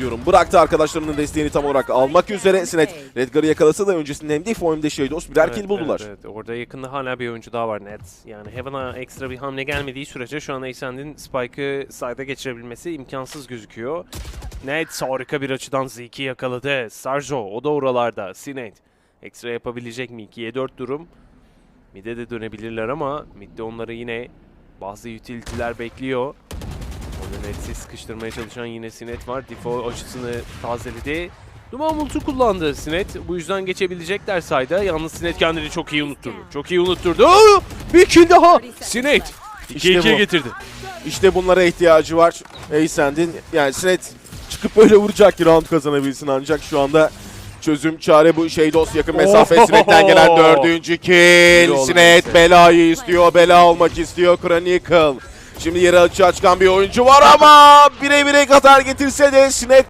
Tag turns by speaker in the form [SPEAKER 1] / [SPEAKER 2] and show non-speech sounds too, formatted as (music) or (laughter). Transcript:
[SPEAKER 1] diyorum. Bıraktı arkadaşlarının desteğini tam olarak almak üzere. Sinet Redgar'ı yakalasa da öncesinde hem Defoe hem de Shadows birer kill buldular.
[SPEAKER 2] Evet, evet. Orada yakında hala bir oyuncu daha var net. Yani Heaven'a ekstra bir hamle gelmediği sürece şu an Ascend'in Spike'ı side'a geçirebilmesi imkansız gözüküyor. Net harika bir açıdan Zeke'i yakaladı. Sarjo o da oralarda. Sinet ekstra yapabilecek mi? 2'ye 4 durum. Mid'e de dönebilirler ama mid'de onları yine bazı utility'ler bekliyor. Nets'i sıkıştırmaya çalışan yine Sinet var. Default açısını tazeledi. Duman Multu kullandı Sinet. Bu yüzden geçebilecekler sayda. Yalnız Sinet kendini çok iyi unutturdu. Çok iyi unutturdu. Aa, bir kill daha. Sinet. 2'ye
[SPEAKER 1] İşte
[SPEAKER 2] 2'ye
[SPEAKER 1] bu.
[SPEAKER 2] getirdi.
[SPEAKER 1] İşte bunlara ihtiyacı var. Ascend'in yani Sinet çıkıp böyle vuracak ki round kazanabilsin ancak şu anda çözüm çare bu Shadows yakın mesafe
[SPEAKER 2] Ohohoho!
[SPEAKER 1] Sinet'ten gelen (laughs) dördüncü kill. Sinet belayı istiyor, bela olmak istiyor Chronicle. Şimdi yere açığa çıkan bir oyuncu var ama bire bire kadar getirse de Sinet